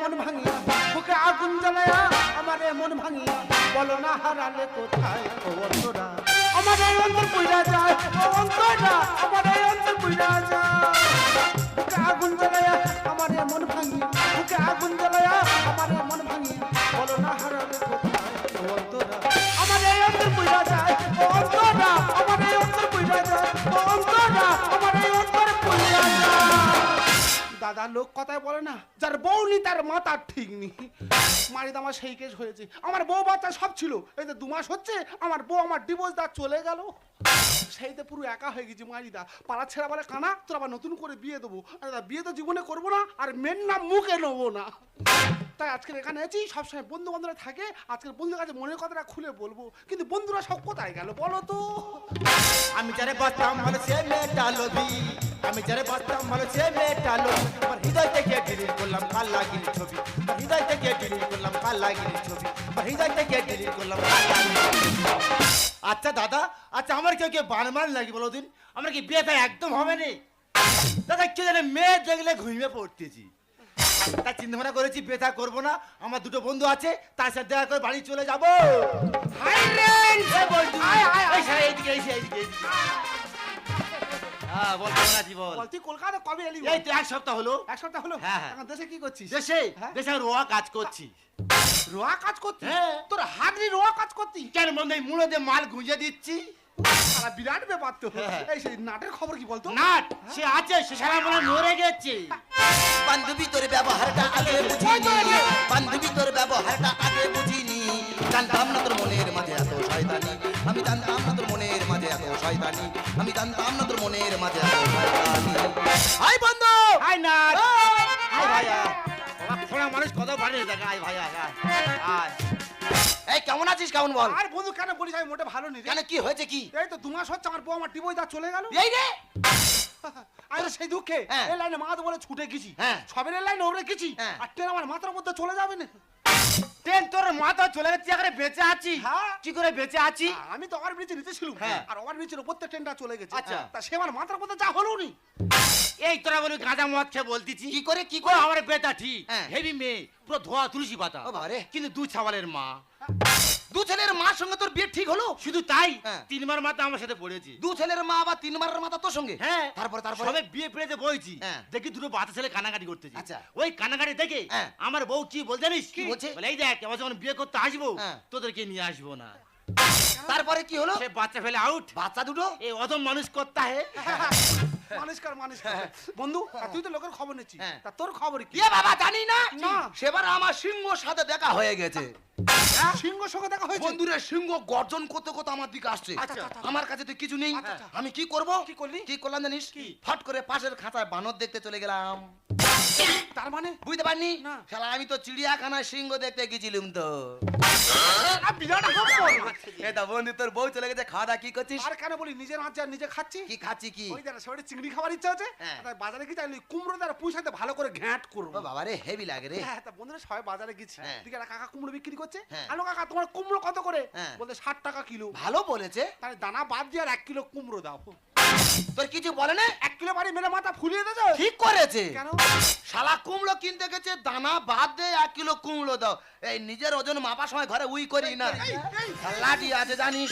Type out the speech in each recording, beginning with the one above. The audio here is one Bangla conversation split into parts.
মন ভাঙিয়া। বুকে আগুন জ্বালায়া আমারে মন ভাঙিয়া। বলো না হারালে কোথায় ও অন্তরা? আমার এই অন্তর পুইরা যায়, ও আমার এই অন্তর পুইরা যায়। লোক কথায় বলে না, যার বউ নি তার মাথা ঠিক নি মারিদ আমার সেই কেস হয়েছে। আমার বউ বাচ্চা সব ছিল। এই যে দু মাস হচ্ছে, আমার বউ আমার ডিভোর্স দা চলে গেল। সেইতে পুরো একা হয়ে গেছি মারিদা পাড়া ছেড়া বলে, কানা, তোর আবার নতুন করে বিয়ে দেবো। আরে বিয়ে তো জীবনে করব না, আর মেন নাম মুখে নেব না। তাই আজকে এখানে আছি, সবসময় বন্ধু বান্ধবরা থাকে, আজকের বন্ধুদের কাছে মনের কথাটা খুলে বলব। কিন্তু বন্ধুরা সব কোথায় গেল বলো তো? আমি যারে বাঁচতাম ভালো সে মেয়েটা আমি যারে বাঁচতাম ভালো সে মেয়েটা লোভি আমার হৃদয় থেকে ডিলিট করলাম কাল লাগিনি ছবি। আমার হৃদয় থেকে ডিলিট করলাম কাল লাগিনি ছবি। আমার হৃদয় থেকে ডিলিট করলাম কাল লাগিনি আচ্ছা দাদা আচ্ছা আমার কেউ কেউ বানমান লাগি বলো দিন? আমার কি বিয়েটা একদম হবে নি? দাদা কে জানে মেয়ে দেখলে ঘুমিয়ে পড়তেছি। তা চিন্তা ভাবনা করেছি বেথা করব না। আমার দুটো বন্ধু আছে, তার সাথে দেখা করে বাড়ি চলে যাব। হ্যাঁ, বল কেমন বল? বল তুই কলকাতা কবে এলি এই তো এক সপ্তাহ হলো। এক সপ্তাহ হলো? হ্যাঁ, হ্যাঁ। দেশে কি করছিস? দেশে হ্যাঁ? দেশে রোয়া কাজ করছি। রোয়া কাজ করতি হ্যাঁ। তোর হাগরি রোয়া কাজ করতি কেন বন্ধু এই মুড়োতে মাল গুঁজে দিচ্ছি। সারা বিরাট ব্যাপার তো। হ্যাঁ। এই সেই নাটের খবর কি বলতো? নাট সে আছে সে সারা মনে মরে গেছে। বান্ধবী তোর ব্যবহারটা আগে বুঝিনি। বান্ধবী তোর ব্যবহারটা আগে বুঝিনি। জানতাম না তোর মনের মাঝে এত শয়তানি। আমি জানতাম না তোর মনের মাঝে এত শয়তানি। আমি জানতাম না তোর মনের মাঝে এত শয়তানি। হাই বন্ধু! হাই নাট হাই ভাইয়া। বাবা মানুষ কত বাড়ি দেখা। আয় ভাইয়া এই কেমন আছিস? কেমন বল? আর বন্ধু কেন বলিস? আমি মোটে ভালো নেই কেন কি হয়েছে কি? এই তো দু মাস হচ্ছে আমার বউ আমার টিবই দা চলে গেল। এই রে! আর সেই দুঃখে হ্যাঁ। এই লাইনে মাথা বলে ছুটে গেছি। হ্যাঁ। সবের লাইনে ওরে গেছি। হ্যাঁ। আর ট্রেন আমার মাথার মধ্যে চলে যাবে না। ট্রেন তোর মাথা চলে গেছে এখানে বেঁচে আছি হ্যাঁ। কি করে বেঁচে আছি আমি তো ওভার ব্রিজে নিতেছিলাম হ্যাঁ। আর ওভার ব্রিজের উপর ট্রেনটা চলে গেছে। আচ্ছা। তা সে আমার মাথার মধ্যে যা হলো নি। এই তোরা বলি গাঁজা মদ খেয়ে বলতেছি? কি করে কি করে? আমার বেটা ঠিক। হেভি মেয়ে পুরো ধোয়া তুলসী পাতা। কিন্তু দু ছাওয়ালের মা। দু ছেলের মার সঙ্গে তোর বিয়ে ঠিক হলো? শুধু তাই। তিনবার মাথা আমার সাথে পড়েছি। দু ছেলের মা আবার তিনবারের মাথা তোর সঙ্গে? হ্যাঁ। তারপরে তারপরে? সবে বিয়ে বইছি। হ্যাঁ। দেখি দুটো বাচ্চা ছেলে কানাকাটি করতেছি। আচ্ছা। ওই কানাকাটি দেখে। আমার বউ কি বল জানিস? কি বলছে? বলে এই দেখ এবার যখন বিয়ে করতে আসব হ্যাঁ। তোদেরকে নিয়ে আসব না। তারপরে কি হলো? সে বাচ্চা ফেলে আউট বাচ্চা দুটো? এই অদম মানুষ করতে হে। মানুষ কর মানুষ কর। বন্ধু তা তুই তো লোকের খবর নিচ্ছিস। হ্যাঁ। তা তোর খবর কি? বাবা জানি না। না। সেবার আমার সিংহ সাথে দেখা হয়ে গেছে। সিংহ সঙ্গে দেখা হয়েছে? বন্ধুরে সিংহ গর্জন করতে করতে আমার দিকে আসছে। আচ্ছা, আচ্ছা। আমার কাছে তো কিছু নেই। আচ্ছা, আচ্ছা। আমি কি করব? কি করলি? কি করলাম জানিস? কি? ফট করে পাশের খাঁচায় বানর দেখতে চলে গেলাম। তার মানে? বুঝতে পারনি শালা আমি তো চিড়িয়াখানায় সিংহ দেখতে গেছিলাম তো। এটা বন্ধু তোর বউ চলে গেছে খাওয়া দাওয়া কি করছিস? আর কেন বলি নিজের হাত যা নিজে খাচ্ছি? কি খাচ্ছি কি? ওই চিংড়ি খাবার ইচ্ছা আছে? হ্যাঁ। বাজারে গিয়ে চাইলি কুমড়ো দ্বারা পুঁই সাথে ভালো করে ঘ্যাঁট করব। বাবা রে হেভি লাগে রে। হ্যাঁ তা বন্ধুরা সবাই বাজারে গেছি। হ্যাঁ। একটা কাকা কুমড়ো বিক্রি করছে আলু আলো কাকা তোমার কুমড়ো কত করে? হ্যাঁ। বলতে ষাট টাকা কিলো। ভালো বলেছে। তাহলে দানা বাদ দিয়ে আর এক কিলো কুমড়ো দাও। তোর কিছু বলে না? এক কিলো বাড়ি মেরে মাথা ফুলিয়ে দেবে? ঠিক করেছে। কেন? শালা কুমড়ো কিনতে গেছে দানা বাদ দে এক কিলো কুমড়ো দাও। এই নিজের ওজন মাপার সময় ঘরে উই করি না। লাঠি আছে জানিস?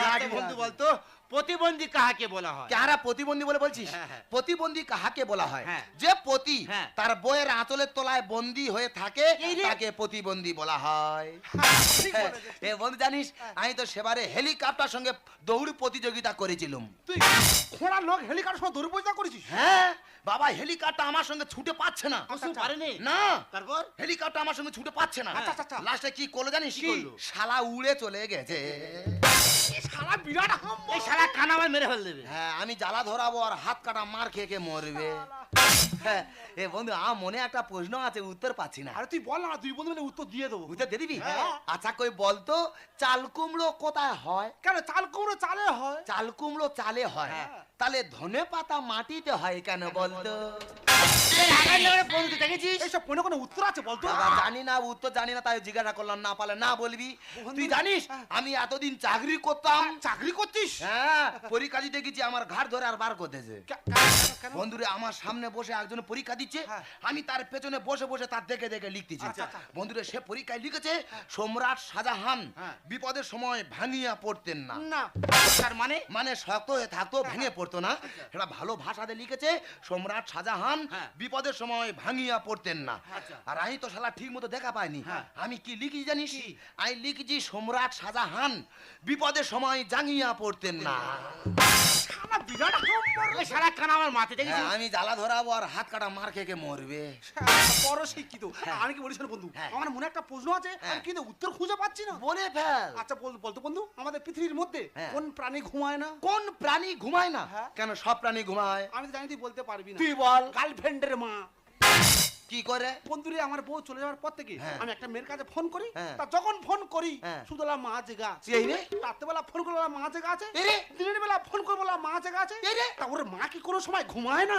লাঠি বন্ধু বলতো। প্রতিবন্ধী কাহাকে বলা হয়? কারা প্রতিবন্ধী বলে বলছিস? হ্যাঁ, হ্যাঁ। প্রতিবন্ধী কাহাকে বলা হয়? হ্যাঁ। যে পতি। তার বইয়ের আঁচলের তলায় বন্দী হয়ে থাকে তাকে প্রতিবন্ধী বলা হয়। হ্যাঁ, এ বন্ধু জানিস আমি তো সেবারে হেলিকপ্টার সঙ্গে দৌড় প্রতিযোগিতা করেছিলাম। তুই খোঁড়া লোক হেলিকপ্টার সঙ্গে দৌড় প্রতিযোগিতা করেছিস? হ্যাঁ। বাবা হেলিকপ্টার আমার সঙ্গে ছুটে পাচ্ছে না। কিছু পারেনি? না। তারপর? হেলিকপ্টার আমার সঙ্গে ছুটে পাচ্ছে না। আচ্ছা, আচ্ছা, আচ্ছা। লাস্টে কি করল জানিস? কি করল? শালা উড়ে চলে গেছে। শালা বিরাট হাম এই শালা কানা আমার মেরে ফেল দেবে। হ্যাঁ আমি জ্বালা ধরাবো আর হাত কাটা মার খেয়ে খেয়ে মরবে। হ্যাঁ, এ বন্ধু আমার মনে একটা প্রশ্ন আছে উত্তর পাচ্ছি না। আরে তুই বল না তুই বন্ধু উত্তর দিয়ে দেবো। উত্তর দিয়ে দিবি? হ্যাঁ। আচ্ছা কই বলতো চাল কুমড়ো কোথায় হয়? কেন চাল কুমড়ো চালে হয়? চাল কুমড়ো চালে হয়। হ্যাঁ। তাহলে ধনে পাতা মাটিতে হয় কেন বলতো? এইসব ফোনে কোনো উত্তর আছে বলতো? জানি না উত্তর জানি না তাই জিজ্ঞাসা করলাম না পালে না বলবি। তুই জানিস আমি এতদিন চাকরি করতাম। চাকরি করছিস হ্যাঁ পরীক্ষা দিতে গেছি আমার ঘাট ধরে আর বার করতেছে। কে- কেন- কেন? বন্ধুরে আমার সামনে বসে একজন পরীক্ষা দিচ্ছে হ্যাঁ। আমি তার পেছনে বসে বসে তার দেখে দেখে লিখতেছি। আচ্ছা, আচ্ছা। বন্ধুরে সে পরীক্ষায় লিখেছে সম্রাট শাহজাহান হ্যাঁ। বিপদের সময় ভাঙিয়া পড়তেন না। না তার মানে? মানে শক্ত হয়ে থাকতো ভেঙে পড়তো না। সেটা ভালো ভাষাতে লিখেছে সম্রাট শাহজাহান হ্যাঁ। বিপদের সময় ভাঙিয়া পড়তেন না। আচ্ছা। আর আমি তো শালা ঠিক মতো দেখা পাইনি। হ্যাঁ। আমি কি লিখি জানিস? আমি লিখেছি সম্রাট শাহজাহান বিপদের সময় জাঙ্গিয়া পড়তেন না। হ্যাঁ, আমি জ্বালা ধরাবো আর হাত কাটা মার খেয়ে মরবে। বড় শিক্ষিত। আমি কি বলিস বন্ধু। আমার মনে একটা প্রশ্ন আছে। কিন্তু উত্তর খুঁজে পাচ্ছি না। বলে ফেল। আচ্ছা বলতো বন্ধু আমাদের পৃথিবীর মধ্যে। কোন প্রাণী ঘুমায় না? কোন প্রাণী ঘুমায় না। কেন সব প্রাণী ঘুমায়? আমি তো জানি তুই বলতে পারবি না। তুই বল। গার্লফ্রেন্ডের মা। কি করে? বন্ধুরে আমার বউ চলে যাওয়ার পর থেকে হ্যাঁ। আমি একটা মেয়ের কাছে ফোন করি। হ্যাঁ। তা যখন ফোন করি সুদলা শুধু বলা মা জেগা আছে। এই রে? রাত্রেবেলা ফোন করে বলা মা জেগা আছে। এরে? দিনের বেলা ফোন করে বলা মা জেগা আছে। এই রে? তা ওর মা কি কোনো সময় ঘুমায় না?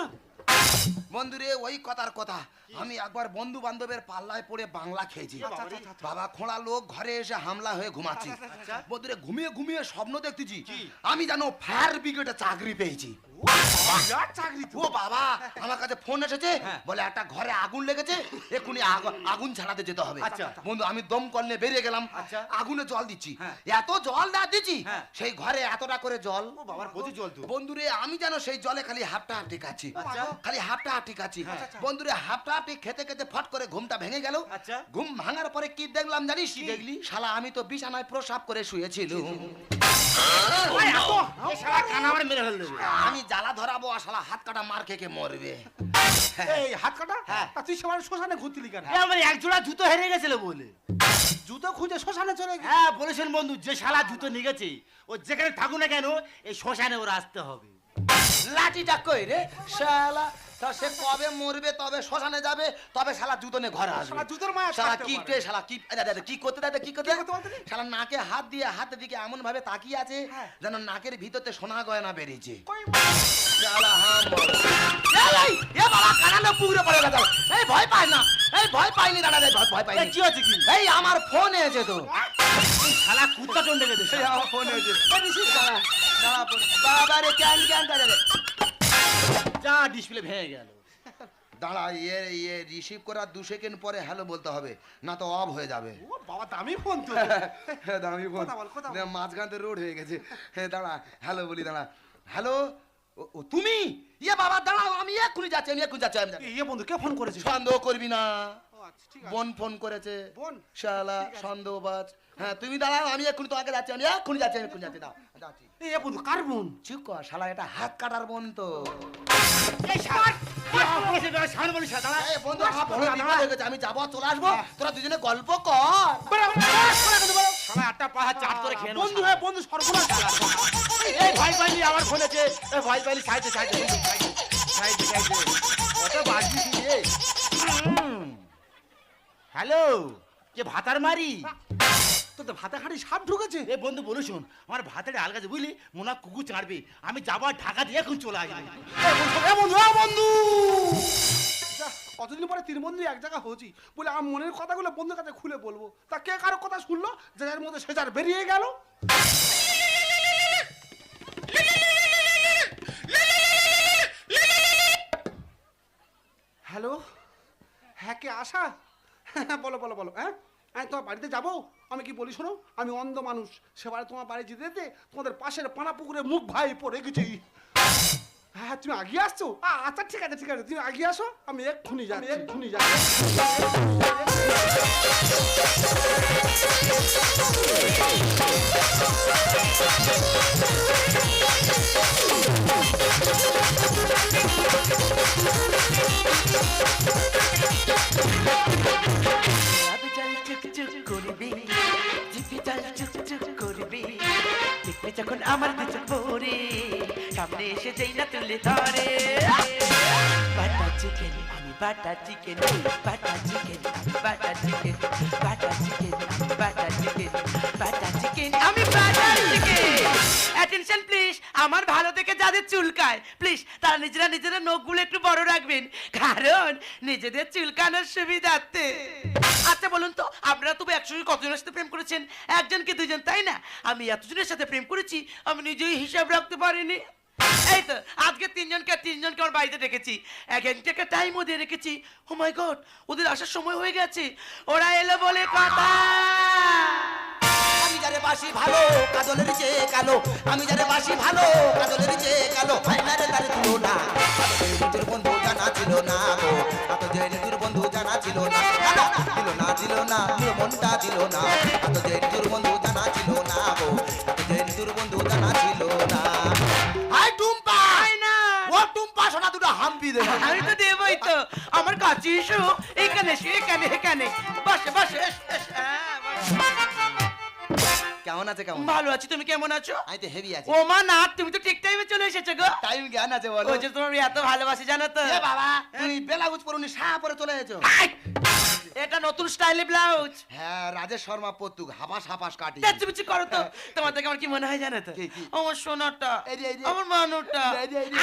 বন্ধুরে ওই কথার কথা। আমি একবার বন্ধু বান্ধবের পাল্লায় পড়ে বাংলা খেয়েছি। আচ্ছা, আচ্ছা, আচ্ছা। বাবা খোঁড়া লোক ঘরে এসে হামলা হয়ে ঘুমাচ্ছি। আচ্ছা। বন্ধুরে ঘুমিয়ে ঘুমিয়ে স্বপ্ন দেখতেছি। আমি জানো ফায়ার ব্রিগেডে চাকরি পেয়েছি। বিরাট চাকরি তো ও বাবা আমার কাছে ফোন এসেছে হ্যাঁ। বলে একটা ঘরে আগুন লেগেছে এক্ষুনি আগু- আগুন ছাড়াতে যেতে হবে আচ্ছা। বন্ধু আমি দমকল নিয়ে বেরিয়ে গেলাম আচ্ছা। আগুনে জল দিচ্ছি হ্যাঁ। এত জল না দিচ্ছি হ্যাঁ। সেই ঘরে এতটা করে জল ও বাবার প্রচুর জল তো। বন্ধুরে আমি জানো সেই জলে খালি হাফটা হাফটি খাচ্ছি আচ্ছা। খালি হাফটা হাফটি খাচ্ছি আচ্ছা, আচ্ছা। বন্ধুরে হাফটা হাফটি খেতে খেতে ফট করে ঘুমটা ভেঙে গেল আচ্ছা। ঘুম ভাঙার পরে কি দেখলাম জানিস কি দেখলি শালা আমি তো বিছানায় প্রসাব করে শুয়েছিল ওই এত এই আমার মেরে ফেল দেবে আমি জ্বালা ধরাবো আর শালা হাত কাটা মার খেয়ে মরবে। এই হাত কাটা? হ্যাঁ। তুই সবার শ্মশানে ঘুরতিলি কেন? এ আমার এক জোড়া জুতো হেরে গেছিল বলে। জুতো খুঁজে শ্মশানে চলে গেছে? হ্যাঁ বলেছেন বন্ধু যে শালা জুতো নিয়ে গেছে ও যেখানে থাকুক না কেন এই শ্মশানে ওর আসতে হবে। লাঠিটা কই রে? শালা তা সে কবে মরবে তবে শ্মশানে যাবে তবে শালা জুতো নিয়ে ঘরে আসবে। জুতোর মায়া শালা কি পারে। শালা কি আরে, কি করতে দাদা কি করতে? রে? শালা নাকে হাত দিয়ে হাতের দিকে এমন ভাবে তাকিয়ে আছে হ্যাঁ। যেন নাকের ভিতরতে সোনা গয়না বেরিয়েছে। শালা এ বাবা কানালে পুকুরে পড়ে গেল এই ভয় পায় না। এই ভয় পাইনি দাদা ভয়- পাইনি। কি হয়েছে কি? এই আমার ফোন এসেছে তো। শালা কুত্তা চন্ডে গেছে? এই আমার ফোন এসেছে। বাবা রে ক্যান ক্যান দাঁড়া রে যা ডিসপ্লে ভেঙে গেল। দাঁড়া ইয়ে ইয়ে রিসিভ করার দু সেকেন্ড পরে হ্যালো বলতে হবে না তো অফ হয়ে যাবে। ও বাবা দামি ফোন তো দামি ফোন কথা বল, কথা মাঝখানতে রোড হয়ে গেছে। হ্যাঁ দাঁড়া হ্যালো বলি দাঁড়া। হ্যালো ও- ও তুমি? ইয়ে বাবা দাঁড়াও আমি এক্ষুনি যাচ্ছি আমি এক্ষুনি যাচ্ছি আমি ইয়ে বন্ধু কে ফোন করেছে? সন্দেহ করবি না। ও আচ্ছা ঠিক আছে। বোন ফোন করেছে। বোন? শালা। সন্দেহবাজ। হ্যাঁ তুমি দাঁড়াও আমি এক্ষুনি তো আগে যাচ্ছি আমি এক্ষুনি যাচ্ছি আমি এক্ষুনি যাচ্ছি দাও যাচ্ছি। এ বন্ধু কার বোন? চুপ কর শালা এটা হাত কাটার বোন তো। হয়ে আমি যাব চলে আসব তোরা দুজনে গল্প কর। শালা আটটা পাহা চাট করে খেয়ে বন্ধু হ্যাঁ বন্ধু সর্বনাশ ভয় পাইনি আমার ফোনেছে ভয় সাইডে সাইডে সাইডে সাইডে কত বাজবি হ্যালো কে ভাতার মারি? তোর তো ভাতে খাড়ি সাপ ঢুকেছে। এ বন্ধু বলু শোন আমার ভাতের আলগাছে বুঝলি? মোনা কুকুর চাড়বে। আমি যাব আর ঢাকা দিয়ে এখন চলে আসব। বন্ধু বন্ধু যা, কতদিন পরে তিন বন্ধু এক জায়গা হয়েছি। বলে আমার মনের কথাগুলো বন্ধুর কাছে খুলে বলব। তা কে কারও কথা শুনলো? যে যার মধ্যে সে যার বেরিয়ে গেল। হ্যালো? হ্যাঁ কে আশা? হ্যাঁ বলো বলো বলো হ্যাঁ? আমি তোমার বাড়িতে যাব? আমি কি বলি শোনো? আমি অন্ধ মানুষ। সেবারে তোমার বাড়ি যেতে যেতে তোমাদের পাশের পানা পুকুরে মুখ ভাই পড়ে গেছি। হ্যাঁ তুমি আগিয়ে আসছো? আ, আচ্ছা ঠিক আছে ঠিক আছে। তুমি আগিয়ে আসো আমি এক্ষুনি যাচ্ছি। এক্ষুনি যাচ্ছি। আবিচাল যখন আমার কিছু পরে সামনে এসে যেই না তুলে ধরে। বাটা চিকেন আমি বাটা চিকেন বাটা চিকেন বাটা চিকেন বাটা চিকেন বাটা চিকেন বাটা চিকেন আমি বাটা চিকেন আমার ভালো থেকে যাদের চুলকায়। প্লিজ তারা নিজেরা নিজেরা নখগুলো একটু বড় রাখবেন। কারণ নিজেদের চুলকানোর সুবিধার্থে। আচ্ছা বলুন তো, আপনারা তবু একসঙ্গে কতজনের সাথে প্রেম করেছেন? একজন কি দুজন তাই না? আমি এতজনের সাথে প্রেম করেছি, আমি নিজেই হিসাব রাখতে পারিনি। এই তো, আজকে তিনজনকে তিনজনকে আমার বাড়িতে ডেকেছি। এক একটা টাইমও দিয়ে রেখেছি। ও মাই গড ওদের আসার সময় হয়ে গেছে। ওরা এলো বলে কথা। আমি যারে বাসি ভালো কাজলের চেয়ে কালো। আমি যারে বাসি ভালো কাজলের চেয়ে কালো। ফাইনারে তার তুলনা তোর বন্ধু জানা ছিল না গো। এত যে তোর বন্ধু জানা ছিল না। না, দিল না দিল না দিল মনটা দিল না। এত যে তোর বন্ধু জানা ছিল না গো। এত যে তোর বন্ধু জানা ছিল না। হাই টুম্পা! আয় না। ও টুম্পা সোনা দুটো হাম্পি দে। আমি তো দেবই তো। আমার কাছে এসো। এখানে এখানে এখানে। বসে বসে এস, এস, হ্যাঁ, বসো। কেমন আছে কেমন? ভালো আছি তুমি কেমন আছো? আমি তো হেভি আছি। ও মা না তুমি তো ঠিক টাইমে চলে এসেছ গো। টাইম জ্ঞান আছে বলো। ও যে তোমার এত ভালোবাসি জানো তো। এ বাবা তুমি বেলাগুজ পরুনি সা পরে চলে এসেছ! এটা নতুন স্টাইলে ব্লাউজ হ্যাঁ রাজেশ শর্মা হাপাস হাপাস কাটি। করো তো। তোমার থেকে আমার কি মনে হয় জানো তো? আমার সোনাটা। আমার মানুটা।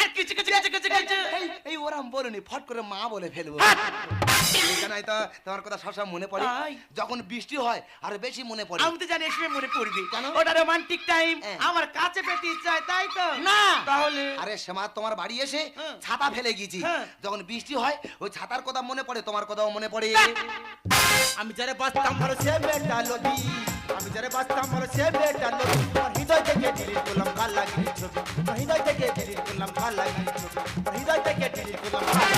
আর কিছু কিছু কিছু কিছু কিছু। এই ওরাম বলুনি ফট করে মা বলে ফেলব। জানাই তো তোমার কথা সবসময় মনে পড়ে। যখন বৃষ্টি হয় আর বেশি মনে পড়ে। আমি তো জানি এসে মনে পড়বে। কেন? ওটা রোমান্টিক টাইম হ্যাঁ। আমার কাছে পেতে ইচ্ছা তাই তো? না। তাহলে? আরে সেমা তোমার বাড়ি এসে হ্যাঁ। ছাতা ফেলে গেছি। হ্যাঁ। যখন বৃষ্টি হয় ওই ছাতার কথা মনে পড়ে তোমার কথাও মনে পড়ে। আমি যারে বাঁচতাম ভালো সে বেটা লোভি। আমি যারে বাঁচতাম ভালো সে বেটা লোভি। হৃদয় থেকে ডিলিট করলাম কাল লাগিয়ে ছবি আমার হৃদয় থেকে ডিলিট করলাম কাল লাগিয়ে ছবি হৃদয় থেকে ডিলিট করলাম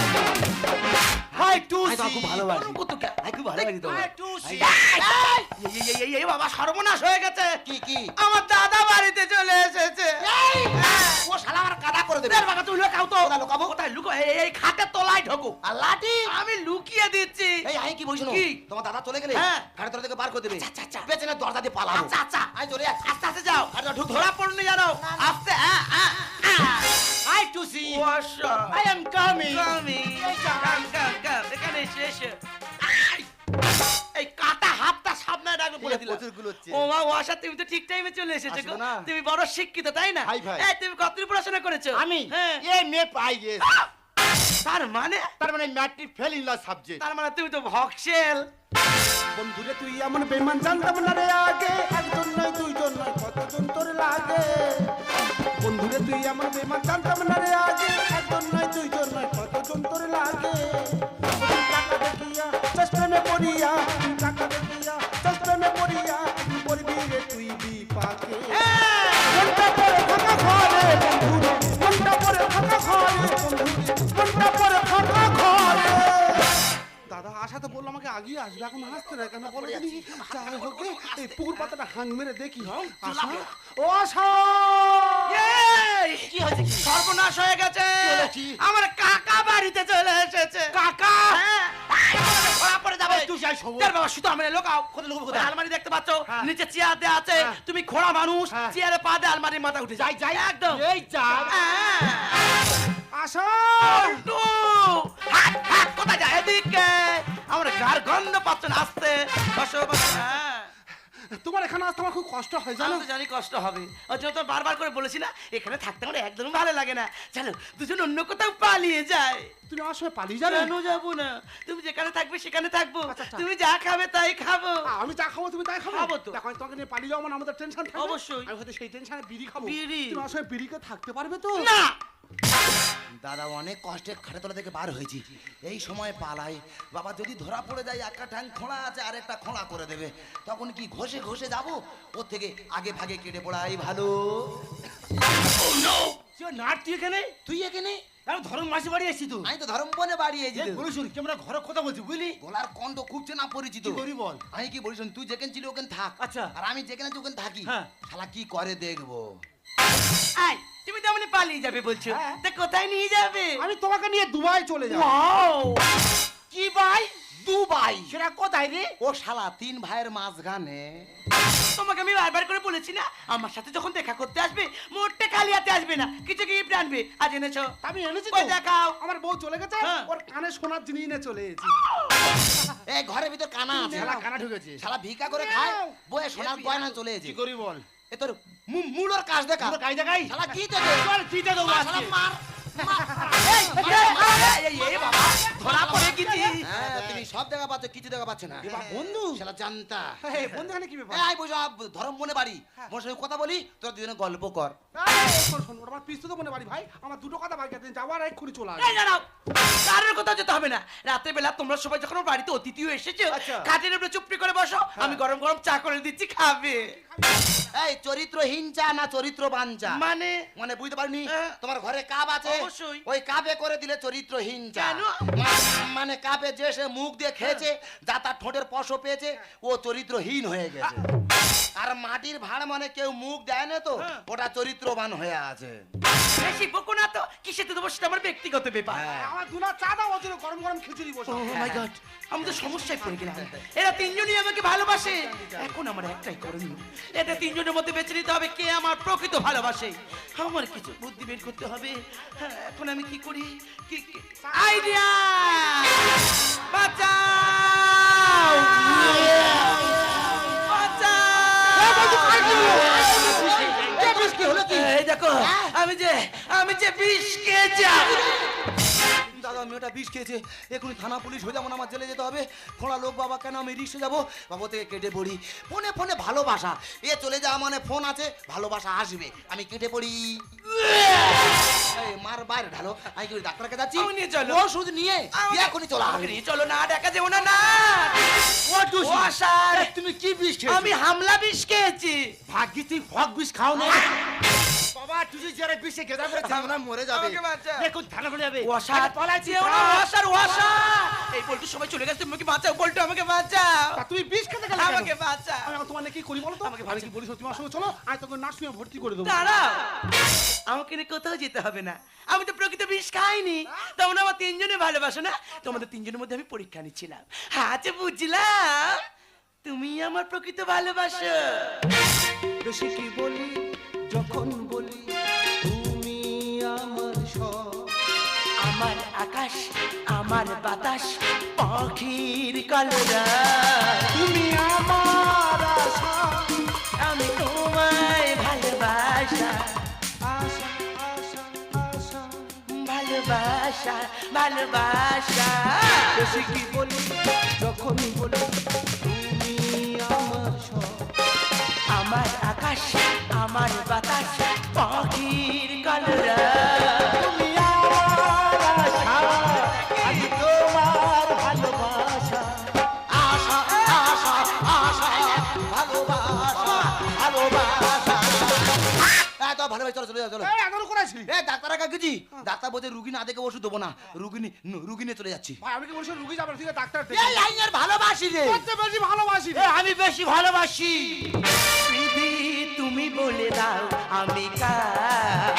কাল টু আমি তোমাকে ভালোবাসি গরম কত কে- আমি খুব ভালোবাসি তোমাকে হাই টু সি এই, এই, এই, এই, এই, বাবা সর্বনাশ হয়ে গেছে কি কি আমার দাদা বাড়িতে চলে এসেছে ও শালা আমার কাদা করে দেবে দেড় বাবা তুমি লুকাও তো কোথায় লুকাবো? কোথায় লুকো এই এই, এই খাটের তলায় ঢোকো আর লাঠি আমি লুকিয়ে দিচ্ছি এই আমি কি বলছো কি? তোমার দাদা চলে গেলে হ্যাঁ। তোরা থেকে বার করে দেবে আচ্ছা, আচ্ছা, আচ্ছা। পেছনে দরজা দিয়ে পালাবো আচ্ছা আচ্ছা চলে আস্তে আস্তে যাও আরে ঢুক ধরা পড়নি জানো আস্তে আ, আ, আ। হাই টু সি ওয়াশা আই এম কামিং কামি কাম কাম কাম বলে দিলাম। ও মা ওয়াশা তুমি তো ঠিক টাইমে চলে এসেছ আসব গো। না? তুমি বড় শিক্ষিত তাই না? এই তুমি কতদূর পড়াশোনা করেছ? আমি? হ্যাঁ। এ মে পাই গেস তার মানে? তার মানে ম্যাট্রিক ফেল ইন লা সাবজেক্ট তার মানে তুমি তো ভক্সেল। বন্ধুরে তুই এমন বেমান জানতাম না রে আগে। একজন নয় দুইজন নয় কতজন তোর লাগে? বন্ধুরে তুই এমন বেমান জানতাম না রে আগে। একজন নয় দুইজন নয় কতজন তোর লাগে? টাকা দেখিয়া চষ্টমে পড়িয়া আসবে এখন আসতে না কেন বলো যাই হোক এই পুকুর পাতাটা হাং মেরে দেখি আশা ও আশা এই! সর্বনাশ হয়ে গেছে। আমার কাকা বাড়িতে চলে এসেছে। কাকা? ওই কোথায়? আলমারি দেখতে পাচ্ছ? হ্যাঁ। নিচে চেয়ার দেওয়া আছে। হ্যাঁ। তুমি খোড়া মানুষ হ্যাঁ। চেয়ারে পা দে আলমারির মাথা উঠে যাই যাই। একদম। এই যা। হ্যাঁ। পল্টু! হাট, হাট, কোথায় যায়? এদিকে। আমার গার গন্ধ পাচ্ছ না আসতে। বসো বসো হ্যাঁ। তোমার এখানে আসতে আমার খুব কষ্ট হয় জানো? তো জানি কষ্ট হবে। ওই জন্য তো বারবার করে বলেছি না এখানে থাকতে আমার একদম ভালো লাগে না। চলো দুজন অন্য কোথাও পালিয়ে যায়। তুমি আমার সঙ্গে পালিয়ে যাবে? কেন যাব না? তুমি যেখানে থাকবে সেখানে থাকব। আচ্ছা, আচ্ছা। তুমি যা খাবে তাই খাব। আমি যা খাব তুমি তাই খাব? খাব তো। আমি তোমাকে নিয়ে পালিয়ে যাব মানে আমাদের টেনশন থাকবে অবশ্যই। আমি হয়তো সেই টেনশনে বিড়ি খাব। বিড়ি? তুমি আমার সঙ্গে বিড়িকে থাকতে পারবে তো? না! দাদা অনেক কষ্টে খাটে তলা থেকে বার হয়েছি। এই সময় পালাই। বাবা যদি ধরা পড়ে যায় একটা ঠ্যাং খোঁড়া আছে আর একটা খোঁড়া করে দেবে। তখন কি ঘষে ঘষে যাব? ওর থেকে আগে ভাগে কেটে পড়াই ভালো। নাট তুই এখানে? তুই এখানে? আমি ধরম মাসি বাড়ি এসেছি তো। আমি তো ধর্ম বনে বাড়িয়েছি এই বলি শুন ঘরে কথা বলছি বুঝলি? গলার কণ্ঠ খুব চেনা পরিচিত। করি বল? আমি কি বলিস তুই যেখানে ছিলি ওখানে থাক। আচ্ছা। আর আমি যেখানে আছি ওখানে থাকি। হ্যাঁ। শালা কি করে দেখব? আই তুমি তো এমনি পালিয়ে যাবে বলছো। হ্যাঁ। তা কোথায় নিয়ে যাবে? আমি তোমাকে নিয়ে দুবাই চলে যাব। কি ভাই? দুবাই। সেটা কোথায় রে? ও শালা তিন ভাইয়ের মাঝখানে। তোমাকে আমি বারবার করে বলেছি না আমার সাথে যখন দেখা করতে আসবে মোটে খালি হাতে আসবে না। কিছু গিফট আনবে আজ এনেছো। আমি এনেছি তো। দেখাও। আমার বউ চলে গেছে হ্যাঁ। ওর কানে সোনার জিনিস নিয়ে চলে এসেছি। এই ঘরের ভিতর কানা আছে। শালা কানা ঢুকেছে। শালা ভিক্ষা করে খায় বয়ে সোনার গয়না চলে কি করি বল? এ তোর মু- মূলর কাজ দেখা পুরো কায়দা গাই শালা কি দেবে চল চিতে দেবো শালা মার ধরা পড়ে গেছি হ্যাঁ, তুমি সব দেখা পাচ্ছ কিছু দেখা পাচ্ছ না বন্ধু শালা জানতা বন্ধু এখানে কি ব্যাপার এই আয় ধরম মনে বাড়ি মোর সঙ্গে কথা বলি তোরা দুজনে গল্প কর এই, শোন, শোন, ওটা আমার পিস্তু তো মনে বাড়ি ভাই আমার দুটো কথা বাকি আছে যাওয়ার এক্ষুনি চলে আসবে এই কারোর কথা যেতে হবে না রাতের বেলা তোমরা সবাই যখন বাড়িতে অতিথিও এসেছ। খাটের উপরে চুপটি করে বসো আমি গরম গরম চা করে দিচ্ছি খাবে এই চরিত্রহীন চা না চরিত্রবান চা মানে মানে বুঝতে পারিনি হ্যাঁ। তোমার ঘরে কাপ আছে অবশ্যই। ওই কাপে করে দিলে চরিত্রহীন কেন? মানে কাপে যে সে মুখ দিয়ে খেয়েছে যা তার ঠোঁটের পশ পেয়েছে ও চরিত্রহীন হয়ে গেছে। আর মাটির ভাড় মানে কেউ মুখ দেয় না তো হ্যাঁ। ওটা চরিত্রবান হয়ে আছে। বেশি বকো না তো কিসেতে দেবো সেটা আমার ব্যক্তিগত ব্যাপার? হ্যাঁ। আমার দুনা চা দাও ওর গরম গরম খিচুড়ি বসো। ও মাই গড আমি তো সমস্যায় পড়ে গেলাম। এরা তিনজনই আমাকে ভালোবাসে। এখন আমার একটাই করণীয় এদের তিনজনের মধ্যে বেছে নিতে হবে কে আমার প্রকৃত ভালোবাসে। আমার কিছু বুদ্ধি বের করতে হবে। হ্যাঁ, এখন আমি কি করি? আইডিয়া বাঁচাও! এই দেখো আমি যে আমি যে বিষ খেয়েছি দাদা মেয়েটা বিষ খেয়েছে। এখনই থানা পুলিশ হয়ে যাব না আমার জেলে যেতে হবে। খোঁড়া লোক বাবা কেন আমি রিক্সে যাব? বাবা থেকে কেটে পড়ি। ফোনে ফোনে ভালোবাসা। এ চলে যাওয়া মানে ফোন আছে ভালোবাসা আসবে। আমি কেটে পড়ি। এই, মার বাইরে ঢালো। আমি কি ডাক্তারকে যাচ্ছি? আমাকে নিয়ে চলো। ওষুধ নিয়ে এখনই চলো চলো। না যাব না না। তুমি কি বিষ আমি হামলা বিষ খেয়েছি। ভাগ্যি তুই ফক বিষ খাও না বাবা তুই যারা বিষে করে আমরা মরে যাবে। আমাকে বাঁচা। দেখুন থানা যাবে? পলাইছি যেও না ওয়াশার ওয়াশার এই বল্টু সবাই চলে গেছে তুমি কি বাঁচাও? বল্টু আমাকে বাঁচাও। তা তুমি বিষ খেতে গেলে আমাকে বাঁচাও। আমি তোমার কি করি বলো তো? আমাকে আমি কি বলি তোমার সঙ্গে চলো। তোকে ভর্তি করে দেবো। দাঁড়াও। আমাকে নিয়ে কোথাও যেতে হবে না। আমি তো প্রকৃত বিষ খাইনি। তোমরা আমার তিনজনে ভালোবাসো না? তোমাদের তিনজনের মধ্যে আমি পরীক্ষা নিচ্ছিলাম। আচ্ছা বুঝলাম। তুমি আমার প্রকৃত ভালোবাসো। বেশি কি বলি? যখন বলি তুমি আমার সব আমার আকাশ আমার বাতাস পাখির কলরা তুমি আমার আশা আমি তোমায় ভালোবাসা। আশা আশা আশা। ভালোবাসা ভালোবাসা। বেশি কি বলি যখন বলি তুমি আমার সব আমার আকাশ আমার বাতাস পাখির কালরা। ভালোবাসা। ভালোবাসা ভালোবাসা। এই চলো চলে চলো। করেছি এ ডাক্তার গেছি। ডাক্তার বলছে রুগী না দেখে ওষুধ দেবো না। রুগী নি- রুগী নিয়ে চলে যাচ্ছি। ভাই আমি কি বলছি রুগী যাবে ঠিক ডাক্তার এই আইনের ভালোবাসি রে। করতে বেশি ভালোবাসি রে। আমি বেশি ভালোবাসি। তুমি বলে দাও আমি কার?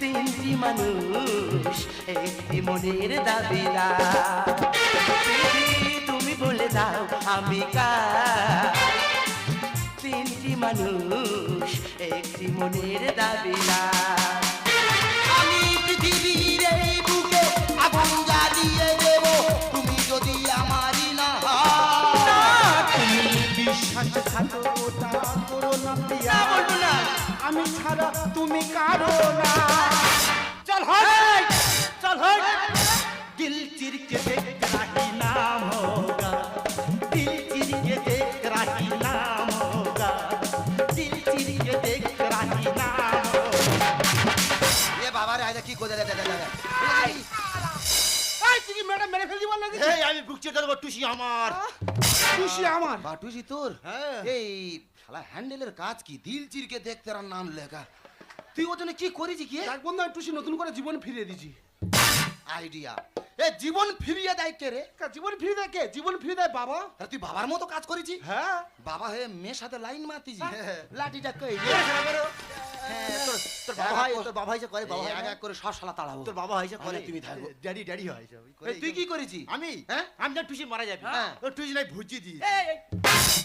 তিনটি মানুষ একটি মনের দাবিদার। তুমি বলে দাও আমি কার? মানুষ একটি মনের দাবি আমি পৃথিবীর বুকে আগুন জ্বালিয়ে দেব তুমি যদি আমারই না তুমি বিশ্বাস করো না আমি ছাড়া তুমি কারও না। চল চল দিল চিরকে দেখ নাম বল নাকি এই আমি বুকছি তোর টুসি আমার। খুশি আমার? বাটুসি তোর? হ্যাঁ। এই শালা হ্যান্ডেলের কাজ কি? দিল চিরকে দেখ তেরা নাম লেখা। তুই ওর জন্য কি করেছি কি? এক বন্ধু টুসি নতুন করে জীবন ফিরিয়ে দিছি আইডিয়া। এ জীবন ফিরিয়ে দেয় কে রে? জীবন ফিরে দেয় কে? জীবন ফিরে দেয় বাবা। আরে তুই বাবার মতো কাজ করেছি? হ্যাঁ। বাবা হয়ে মেয়ের সাথে লাইন মারতিছি হ্যাঁ। লাঠিটা কই? হ্যাঁ, তোর তোর বাবা তোর বাবা হয়েছে করে বাবা এক এক করে সব শালা তাড়াবো তোর বাবা হয়েছে করে তুমি থাকো। ড্যাডি ড্যাডি হয়েছে ওই করে- এই, তুই কি করেছি আমি? হ্যাঁ? আমি যখন টুসি মারা যাবে। হ্যাঁ। টুসি নাই ভুজি দি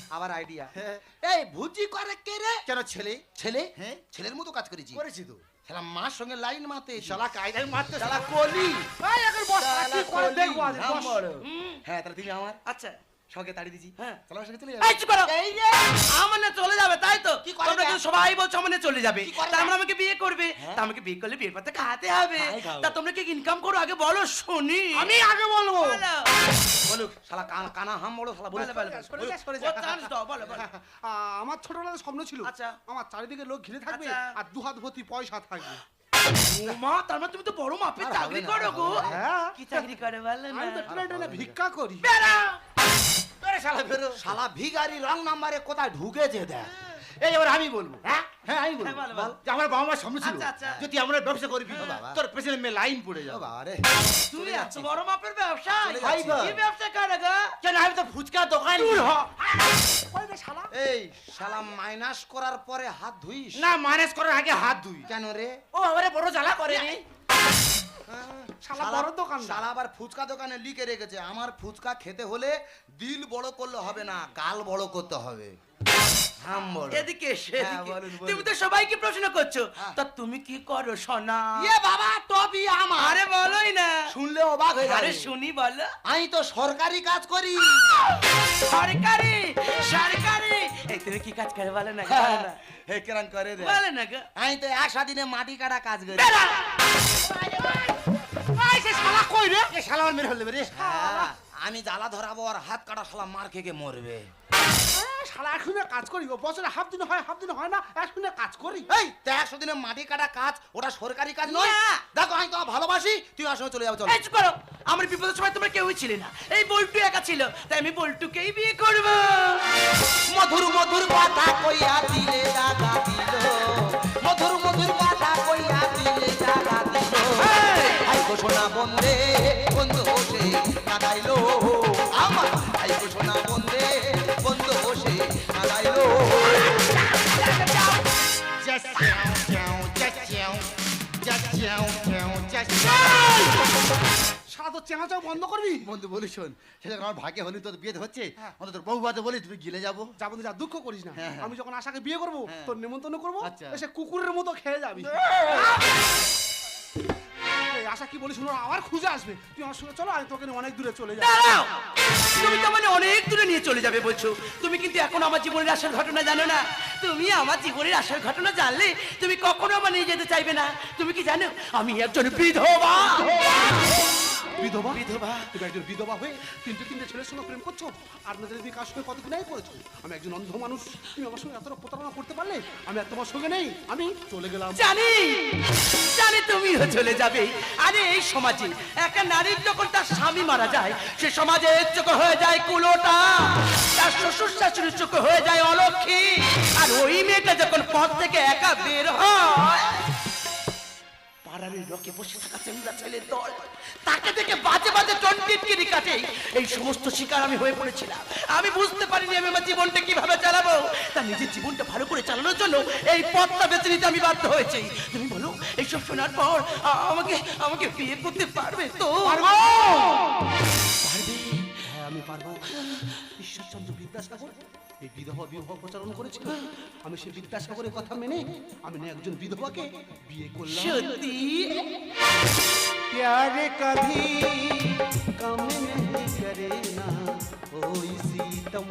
আবার আইডিয়া হ্যাঁ। এই ভুজি করে কে রে? কেন ছেলে? ছেলে? হ্যাঁ। ছেলের মতো কাজ করেছি। করেছি তো। শালা মার সঙ্গে লাইন শালা কায়দায় মারতে শালা কলি। এই এখন বস কি করে দেখব আজ বস। হ্যাঁ তাহলে তুমি আমার? আচ্ছা। সঙ্গে দিছি হ্যাঁ। চলো আমার সঙ্গে চলে এই চুপ করো আমার চলে যাবে তাই তো কি করে তোমরা? কিন্তু সবাই বলছো আমার চলে যাবে দেখ? মানে আমাকে বিয়ে করবে হ্যাঁ। তা আমাকে বিয়ে করলে বিয়ের খাতে হবে তা তোমরা কি ইনকাম করো আগে বলো শুনি আমি আগে বলব বলো। বলুক শালা কানা হাম বড় শালা বলো, বলো, বলো। সরে যা, সরে ও, যা। দাও, বলো, বলো। আমার স্বপ্ন ছিল আচ্ছা। আমার চারিদিকে লোক ঘিরে থাকবে আচ্ছা। আর দু হাত ভর্তি পয়সা থাকবে মা তার মানে তুমি তো বড় মাপের চাকরি করো গো হ্যাঁ। কি চাকরি করে বলো না আমি তো ট্রেনে ট্রেনে ভিক্ষা করি বেড়া শালা বেরো শালা ভিখারি রং নাম্বারে কোথায় ঢুকেছে দেখ। এই এবার আমি বলব। হ্যাঁ? হ্যাঁ আমি বলব। যে আমার বাবা মার সামনে ছিল। যদি আমরা ব্যবসা করবি তোর পেছনে মেয়ে লাইন পড়ে যাবে। বাবা রে। তুমি এত বড় মাপের ব্যবসা? কি ব্যবসা করে গো? কেন আমি তো ফুচকা দোকান। দূর হ। শালা। এই শালা মাইনাস করার পরে হাত ধুইস। না মাইনাস করার আগে হাত ধুই। কেন রে? ও আমারে বড় জ্বালা করে নি শালা বড় দোকানদার। শালা আবার ফুচকা দোকানে লিখে রেখেছে আমার ফুচকা খেতে হলে দিল বড় করলে হবে না গাল বড় করতে হবে। এদিকে এসে হ্যাঁ, এদিকে। বলুন, বলুন। তুমি তো সবাইকে প্রশ্ন করছ হ্যাঁ। তা তুমি কি করো সোনা? ইয়ে বাবা টপি আমার। আরে বলোই না। শুনলে অবাক হয়ে আরে শুনি বলো। আমি তো সরকারি কাজ করি। সরকারি সরকারি। এই তুমি কি কাজ করে বলো না গো, হে কেরান করে রে বলো না গো। আমি তো দিনে মাটি কাটা কাজ করি। কই রে এ শালা আমার মেরে ফেলবে রে। হ্যাঁ, আমি জ্বালা ধরাবো আর হাত কাটা শালা মার খেয়ে মরবে। শালা এখনও কাজ করি বছরে হাফ দিন হয় হাফ দিন হয় না এখনও কাজ করি। এই তো একশো দিনে মাটি কাটা কাজ ওটা সরকারি কাজ নয়। দেখো আমি তোমার ভালোবাসি তুই সঙ্গে চলে যাব চলো। এই চুপ করো। আমার বিপদের সময় তোমরা কেউই ছিলে না। এই বল্টু একা ছিল তাই আমি বল্টুকেই বিয়ে করব। মধুর মধুর কথা কইয়া দিলে দাদা দিল। ঘোষণা বন্দে বন্ধ বসে কাদাইলো আমার আই ঘোষণা বন্দে বন্ধ বসে কাদাইলো বন্ধ করবি? বন্ধু বলি শোন সেটা আমার ভাগ্যে হলি তোর বিয়ে হচ্ছে। অন্তত তোর বহু বাদে বলি তুমি গিলে যাব। যাব যা দুঃখ করিস না। হ্যাঁ, হ্যাঁ। আমি যখন আশাকে বিয়ে করব হ্যাঁ। তোর নেমন্তন্ন করব আচ্ছা। কুকুরের মতো খেয়ে যাবি। আশা কি বলিস শোনো আবার খুঁজে আসবে। তুই আমার সঙ্গে চলো, আমি তোকে অনেক দূরে চলে যাব। তুমি তো মানে অনেক দূরে নিয়ে চলে যাবে বলছো। তুমি কিন্তু এখন আমার জীবনের আসল ঘটনা জানো না। তুমি আমার জীবনের আসল ঘটনা জানলে তুমি কখনো আমার নিয়ে যেতে চাইবে না। তুমি কি জানো, আমি একজন বিধবা? বিধবা? বিধবা। তুমি একজন বিধবা হয়ে তিনটে তিনটে ছেলের সঙ্গে প্রেম করছ? আর না তুমি কার সঙ্গে কতদিন আগে করেছ আমি একজন অন্ধ মানুষ। তুমি আমার সঙ্গে এতটা প্রতারণা করতে পারলে? আমি আর তোমার সঙ্গে নেই। আমি চলে গেলাম। জানি! জানি তুমিও চলে যাবে। আরে এই সমাজে একটা নারীর যখন তার স্বামী মারা যায় সে সমাজে চোখ হয়ে যায় কুলোটা। তার শ্বশুর শাশুড়ির চোখ হয়ে যায় অলক্ষী। আর ওই মেয়েটা যখন পথ থেকে একা বের হয় পাড়ার ওই রকে বসে থাকা ছেলের দল। তাকে দেখে বাজে বাজে চন্ডিটকিরি কাটে। এই সমস্ত শিকার আমি হয়ে পড়েছিলাম। আমি বুঝতে পারিনি আমি আমার জীবনটা কীভাবে চালাবো। তার নিজের জীবনটা ভালো করে চালানোর জন্য এই পথটা বেছে নিতে আমি বাধ্য হয়েছি। তুমি বলো এইসব শোনার পর আমাকে আমাকে বিয়ে করতে পারবে তো? পারবে! হ্যাঁ আমি পারব। ঈশ্বরচন্দ্র বিদ্যাসাগর এই বিধবা বিবাহ প্রচারণ করেছিল আমি সেই বিদ্যাসাগরের কথা মেনে আমি না একজন বিধবাকে বিয়ে করলাম সত্যি प्यार कभी कम नहीं करे ना ओ सीतम